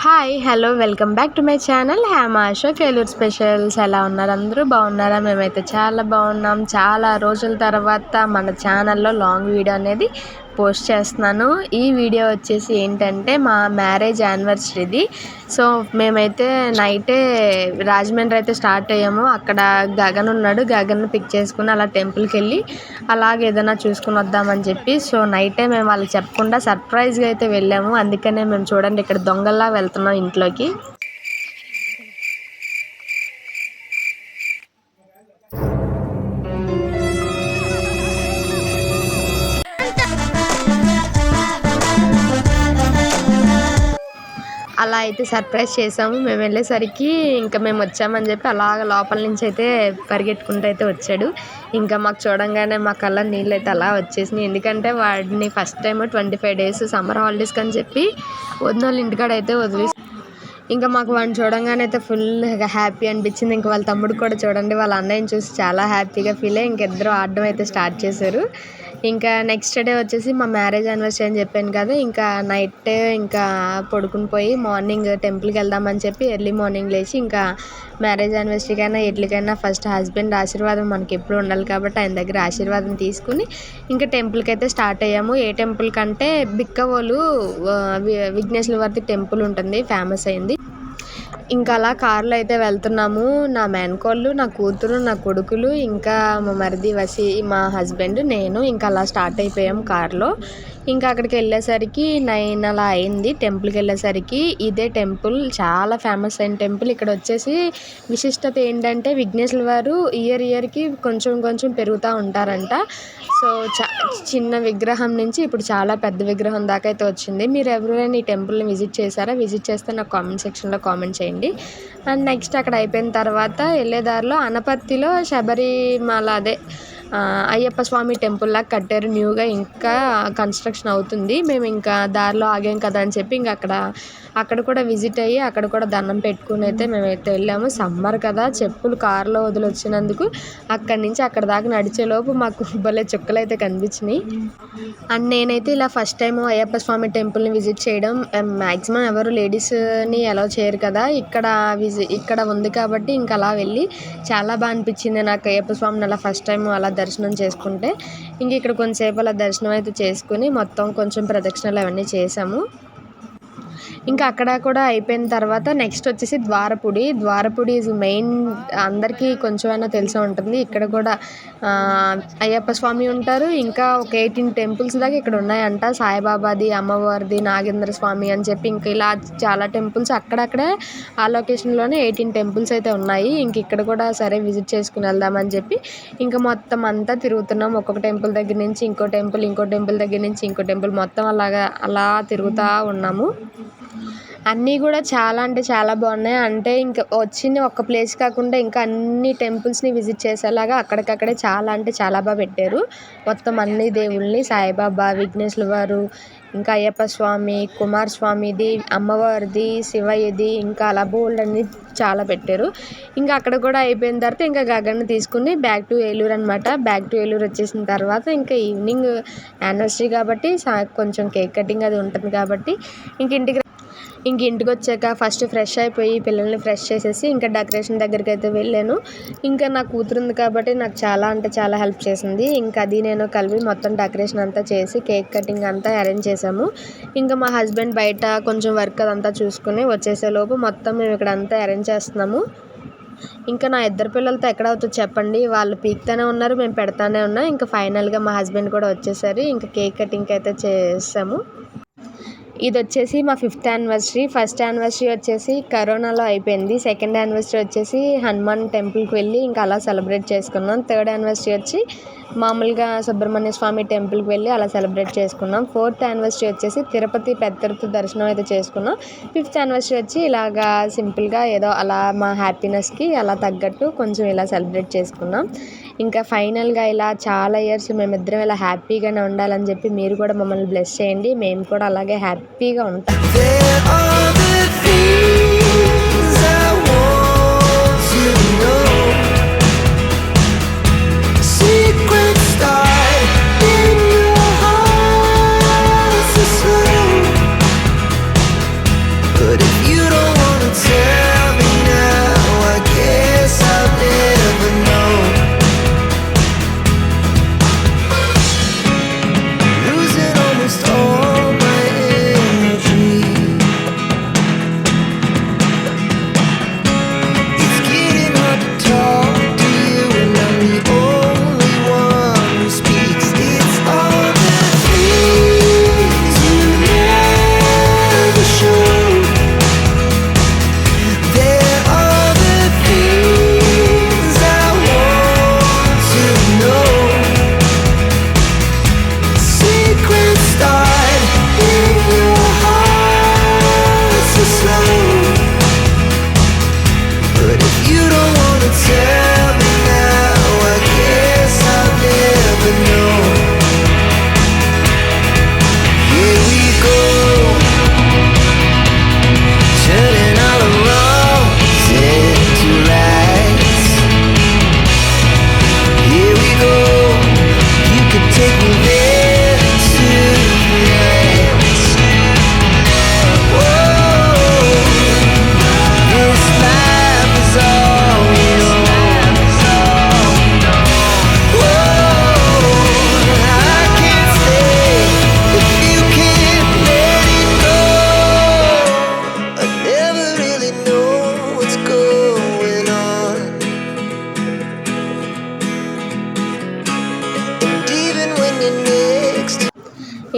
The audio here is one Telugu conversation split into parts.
Hi. Hi hello welcome back to my channel. హ్యామాషో కేలూర్ స్పెషల్స్. ఎలా ఉన్నారు అందరూ? బాగున్నారా? మేమైతే చాలా బాగున్నాం. చాలా రోజుల తర్వాత మన ఛానల్లో లాంగ్ వీడియో అనేది పోస్ట్ చేస్తున్నాను. ఈ వీడియో వచ్చేసి ఏంటంటే మా మ్యారేజ్ యానివర్సరీది. సో మేమైతే నైటే రాజమండ్రి అయితే స్టార్ట్ అయ్యాము. అక్కడ గగన్ ఉన్నాడు. గగన్ పిక్ చేసుకుని అలా టెంపుల్కి వెళ్ళి అలాగే ఏదైనా చూసుకుని వద్దామని చెప్పి సో నైటే మేము వాళ్ళకి చెప్పకుండా సర్ప్రైజ్గా అయితే వెళ్ళాము. అందుకనే మేము చూడండి ఇక్కడ దొంగల్లా వెళ్తున్నాం ఇంట్లోకి. అలా అయితే సర్ప్రైజ్ చేసాము. మేము వెళ్ళేసరికి ఇంకా మేము వచ్చామని చెప్పి అలాగ లోపల నుంచి అయితే పరిగెట్టుకుంటూ అయితే వచ్చాడు. ఇంకా మాకు చూడంగానే మా కళ్ళ నీళ్ళు అయితే అలా వచ్చేసినాయి. ఎందుకంటే వాడిని first time twenty five days summer హాలిడేస్కి అని చెప్పి వదిన వాళ్ళ ఇంటికాడ అయితే వదిలి ఇంకా మాకు వాడిని చూడంగానే అయితే ఫుల్ హ్యాపీ అనిపించింది. ఇంకా వాళ్ళ తమ్ముడు కూడా చూడండి వాళ్ళ అన్నయ్యని చూసి చాలా హ్యాపీగా ఫీల్ అయ్యి ఇంకిద్దరు ఆడడం అయితే స్టార్ట్ చేశారు. ఇంకా నెక్స్ట్ డే వచ్చేసి మా మ్యారేజ్ యానివర్సరీ అని చెప్పాను కదా ఇంకా నైట్ ఇంకా పడుకుని పోయి మార్నింగ్ టెంపుల్కి వెళ్దామని చెప్పి ఎర్లీ మార్నింగ్ లేచి ఇంకా మ్యారేజ్ యానివర్సరీకైనా ఎట్లకైనా ఫస్ట్ హస్బెండ్ ఆశీర్వాదం మనకి ఎప్పుడు ఉండాలి కాబట్టి ఆయన దగ్గర ఆశీర్వాదం తీసుకుని ఇంకా టెంపుల్కి అయితే స్టార్ట్ అయ్యాము. ఏ టెంపుల్ కంటే బిక్కవోలు విఘ్నేశ్వర వారి టెంపుల్ ఉంటుంది ఫేమస్ అయింది. ఇంకా అలా కార్లో అయితే వెళ్తున్నాము. నా మేనకోళ్ళు నా కూతురు నా కొడుకులు ఇంకా మా మరిది వసి మా హస్బెండ్ నేను ఇంకా అలా స్టార్ట్ అయిపోయాం కార్లో. ఇంకా అక్కడికి వెళ్ళేసరికి నైన్ అలా అయింది. టెంపుల్కి వెళ్ళేసరికి ఇదే టెంపుల్. చాలా ఫేమస్ అయిన టెంపుల్. ఇక్కడ వచ్చేసి విశిష్టత ఏంటంటే విఘ్నేశ్వర వారు ఇయర్ ఇయర్కి కొంచెం కొంచెం పెరుగుతూ ఉంటారంట. సో చిన్న విగ్రహం నుంచి ఇప్పుడు చాలా పెద్ద విగ్రహం దాకా అయితే వచ్చింది. మీరు ఎవరైనా ఈ టెంపుల్ని విజిట్ చేశారా? విజిట్ చేస్తే నాకు కామెంట్ సెక్షన్లో కామెంట్ చేయండి. అండ్ నెక్స్ట్ అక్కడ అయిపోయిన తర్వాత వెళ్ళేదారిలో అనపర్తిలో శబరిమల అదే అయ్యప్ప స్వామి టెంపుల్ లాగా కట్టారు. న్యూగా ఇంకా కన్స్ట్రక్షన్ అవుతుంది. మేము ఇంకా దారిలో ఆగాం కదా అని చెప్పి ఇంకా అక్కడ అక్కడ కూడా విజిట్ అయ్యి అక్కడ కూడా దండం పెట్టుకుని అయితే మేమైతే వెళ్ళాము. సమ్మర్ కదా చెప్పులు కారులో వదిలొచ్చినందుకు అక్కడి నుంచి అక్కడ దాకా నడిచేలోపు మాకు భలే చుక్కలు అయితే కనిపించినాయి. అండ్ నేనైతే ఇలా ఫస్ట్ టైం అయ్యప్ప స్వామి టెంపుల్ని విజిట్ చేయడం మ్యాక్సిమం ఎవరు లేడీస్ని అలౌ చేయరు కదా. ఇక్కడ విజి ఇక్కడ ఉంది కాబట్టి ఇంకా అలా వెళ్ళి చాలా బాగా అనిపించింది నాకు అయ్యప్ప స్వామిని అలా ఫస్ట్ టైం అలా దర్శనం చేసుకుంటే ఇంక ఇక్కడ కొంచెంసేపు అలా దర్శనం అయితే చేసుకుని మొత్తం కొంచెం ప్రదక్షిణలు అవన్నీ చేసాము. ఇంకా అక్కడ కూడా అయిపోయిన తర్వాత నెక్స్ట్ వచ్చేసి ద్వారపుడి. ద్వారపుడి ఈజ్ మెయిన్ అందరికీ కొంచెమైనా తెలిసే ఉంటుంది. ఇక్కడ కూడా అయ్యప్ప స్వామి ఉంటారు. ఇంకా ఒక ఎయిటీన్ టెంపుల్స్ దాకా ఇక్కడ ఉన్నాయంట. సాయిబాబాది అమ్మవారిది నాగేంద్ర స్వామి అని చెప్పి ఇంకా ఇలా చాలా టెంపుల్స్ అక్కడక్కడే ఆ లొకేషన్లోనే ఎయిటీన్ టెంపుల్స్ అయితే ఉన్నాయి. ఇంక ఇక్కడ కూడా సరే విజిట్ చేసుకుని వెళ్దామని చెప్పి ఇంకా మొత్తం అంతా తిరుగుతున్నాం. ఒక్కొక్క టెంపుల్ దగ్గర నుంచి ఇంకో టెంపుల్ ఇంకో టెంపుల్ దగ్గర నుంచి ఇంకో టెంపుల్ మొత్తం అలాగా అలా తిరుగుతూ ఉన్నాము. అన్నీ కూడా చాలా అంటే చాలా బాగున్నాయి. అంటే ఇంకా వచ్చింది ఒక్క ప్లేస్ కాకుండా ఇంకా అన్ని టెంపుల్స్ని విజిట్ చేసేలాగా అక్కడికక్కడే చాలా అంటే చాలా బాగా పెట్టారు. మొత్తం అన్ని దేవుళ్ళని సాయిబాబా విఘ్నేశ్వర వారు ఇంకా అయ్యప్ప స్వామి కుమారస్వామిది అమ్మవారిది శివయ్యది ఇంకా అలా బోల్డ్ అన్ని చాలా పెట్టారు. ఇంకా అక్కడ కూడా అయిపోయిన తర్వాత ఇంకా గగన్ తీసుకుని బ్యాక్ టు ఏలూరు అనమాట బ్యాక్ టు ఏలూరు వచ్చేసిన తర్వాత ఇంకా ఈవినింగ్ యానివర్సరీ కాబట్టి కొంచెం కేక్ కటింగ్ అది ఉంటుంది కాబట్టి ఇంక ఇంటికి ఇంక ఇంటికి వచ్చాక ఫస్ట్ ఫ్రెష్ అయిపోయి పిల్లల్ని ఫ్రెష్ చేసేసి ఇంకా డెకరేషన్ దగ్గరికి అయితే వెళ్ళాను. ఇంకా నా కూతురు ఉంది కాబట్టి నాకు చాలా అంటే చాలా హెల్ప్ చేసింది. ఇంకా అది నేను కలిపి మొత్తం డెకరేషన్ అంతా చేసి కేక్ కటింగ్ అంతా అరేంజ్ చేసాము ఇంకా మా హస్బెండ్ బయట కొంచెం వర్క్ అదంతా చూసుకుని వచ్చేసేలోపు మొత్తం మేము ఇక్కడ అంతా అరేంజ్ చేస్తున్నాము. ఇంకా నా ఇద్దరు పిల్లలతో ఎక్కడ అవుతుందో చెప్పండి. వాళ్ళు పీక్తానే ఉన్నారు మేము పెడతానే ఉన్నాం. ఇంకా ఫైనల్గా మా హస్బెండ్ కూడా వచ్చేసరి ఇంకా కేక్ కటింగ్ అయితే చేసాము. ఇది వచ్చేసి మా ఫిఫ్త్ యానివర్సరీ. ఫస్ట్ యానివర్సరీ వచ్చేసి కరోనాలో అయిపోయింది. సెకండ్ యానివర్సరీ వచ్చేసి హనుమాన్ టెంపుల్కి వెళ్ళి ఇంకా అలా సెలబ్రేట్ చేసుకున్నాం. థర్డ్ యానివర్సరీ వచ్చి మామూలుగా సుబ్రహ్మణ్య స్వామి టెంపుల్కి వెళ్ళి అలా సెలబ్రేట్ చేసుకున్నాం. ఫోర్త్ యానివర్సరీ వచ్చేసి తిరుపతి పెద్ద తిరుపతి దర్శనం అయితే చేసుకున్నాం. ఫిఫ్త్ యానివర్సరీ వచ్చి ఇలాగా సింపుల్గా ఏదో అలా మా హ్యాపీనెస్కి అలా తగ్గట్టు కొంచెం ఇలా సెలబ్రేట్ చేసుకున్నాం. ఇంకా ఫైనల్గా ఇలా చాలా ఇయర్స్ మేమిద్దరం ఇలా హ్యాపీగానే ఉండాలని చెప్పి మీరు కూడా మమ్మల్ని బ్లెస్ చేయండి. మేము కూడా అలాగే హ్యాపీగా ఉంటాం.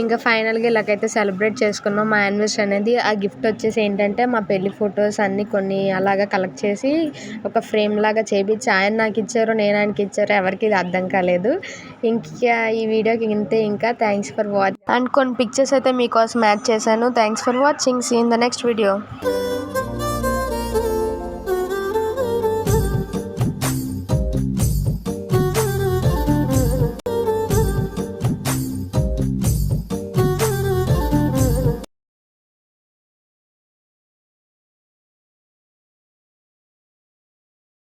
ఇంకా ఫైనల్గా ఇలాగైతే సెలబ్రేట్ చేసుకున్నాం. మా యానివర్సరీ అనేది ఆ గిఫ్ట్ వచ్చేసి ఏంటంటే మా పెళ్ళి ఫొటోస్ అన్నీ కొన్ని అలాగా కలెక్ట్ చేసి ఒక ఫ్రేమ్ లాగా చేపించి ఆయన నాకు ఇచ్చారు నేను ఆయనకి ఇచ్చారు ఎవరికి ఇది అర్థం కాలేదు. ఇంకా ఈ వీడియోకి ఇంతే ఇంకా. థ్యాంక్స్ ఫర్ వాచ్ అండ్ కొన్ని పిక్చర్స్ అయితే మీకోసం యాడ్ చేశాను. Thanks for watching see in the next video